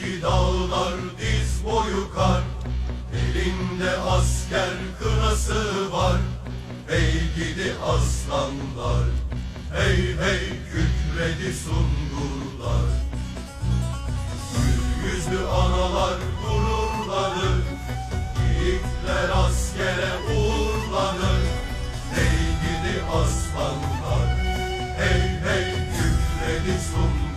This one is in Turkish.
ki dağlar diz boyu kar. Elinde asker kınası var. Hey gidi aslanlar Hey hey kükredi sungurlar. Gül yüzlü analar gururları Yiğitler askere uğurlanır. Hey gidi aslanlar Hey hey kükredi sungurlar.